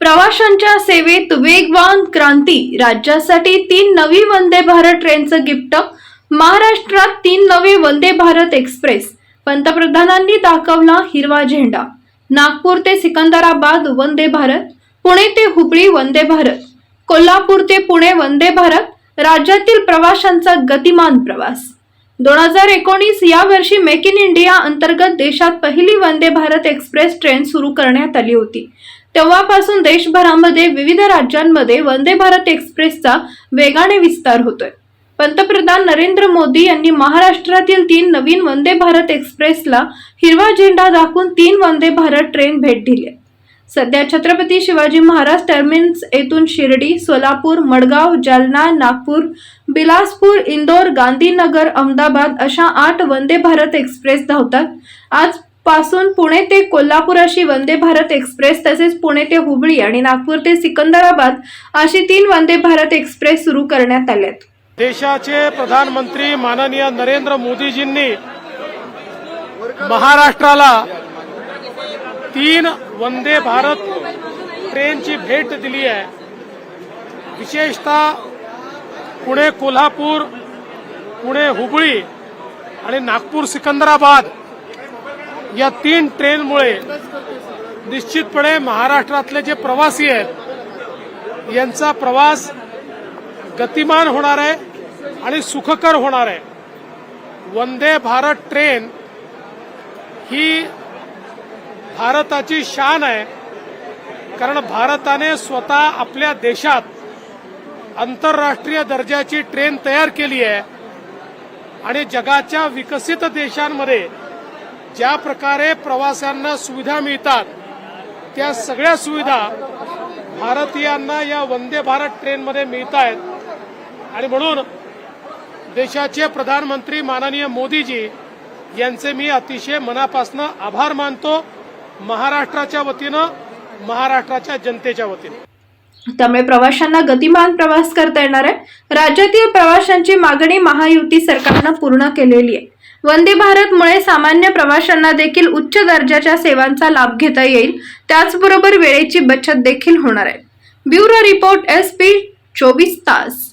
प्रवाशांच्या सेवेत वेगवान क्रांती. राज्यासाठी तीन नवी वंदे भारत ट्रेनचं गिफ्ट महाराष्ट्रात तीन नवी वंदे भारत एक्सप्रेस. पंतप्रधानांनी दाखवला हिरवा झेंडा. नागपूर ते सिकंदराबाद वंदे भारत. पुणे ते हुबळी वंदे भारत. कोल्हापूर ते पुणे वंदे भारत. राज्यातील प्रवाशांचा गतिमान प्रवास. दोन हजार एकोणीस या वर्षी मेक इन इंडिया अंतर्गत देशात पहिली वंदे भारत एक्सप्रेस ट्रेन सुरू करण्यात आली होती. तेव्हापासून देशभरामध्ये विविध राज्यांमध्ये वंदे भारत एक्सप्रेसचा वेगाने विस्तार होतोय पंतप्रधान नरेंद्र मोदी यांनी महाराष्ट्रातील तीन नवीन वंदे भारत एक्सप्रेसला हिरवा झेंडा दाखवून तीन वंदे भारत ट्रेन भेट दिली आहे. सध्या छत्रपती शिवाजी महाराज टर्मिनस येथून शिर्डी सोलापूर मडगाव जालना नागपूर बिलासपूर इंदोर गांधीनगर अहमदाबाद अशा आठ वंदे भारत एक्सप्रेस धावतात आज पासून पुणे ते कोल्हापूर अशी वंदे भारत एक्सप्रेस तसेच पुणे ते हुबळी आणि नागपूर ते सिकंदराबाद अशी तीन वंदे भारत एक्सप्रेस सुरू करण्यात आल्यात देशाचे प्रधानमंत्री माननीय नरेंद्र मोदीजींनी महाराष्ट्राला तीन वंदे भारत ट्रेनची भेट दिली आहे. विशेषतः पुणे कोल्हापूर पुणे हुबळी आणि नागपूर सिकंदराबाद. या तीन ट्रेनमुळे निश्चितपणे महाराष्ट्रातले जे प्रवासी आहेत यांचा प्रवास गतिमान होणार आहे आणि सुखकर होणार आहे. वंदे भारत ट्रेन ही भारताची शान आहे कारण भारताने स्वतः आपल्या देशात आंतरराष्ट्रीय दर्जाची ट्रेन तयार केली आहे आणि जगाच्या विकसित देशांमध्ये ज्या प्रकारे प्रवाशांना सुविधा मिळतात त्या सगळ्या सुविधा भारतीयांना या वंदे भारत ट्रेनमध्ये मिळत आहेत आणि म्हणून देशाचे प्रधानमंत्री माननीय मोदीजी यांचे मी अतिशय मनापासून आभार मानतो महाराष्ट्राच्या वतीनं महाराष्ट्राच्या जनतेच्या वतीनं. त्यामुळे प्रवाशांना गतिमान प्रवास करता येणार आहे. राज्यातील प्रवाशांची मागणी महायुती सरकारनं पूर्ण केलेली आहे. वंदे भारतमुळे सामान्य प्रवाशांना देखील उच्च दर्जाच्या सेवांचा लाभ घेता येईल. त्याचबरोबर वेळेची बचत देखील होणार आहे. ब्युरो रिपोर्ट एस पी चोवीस तास.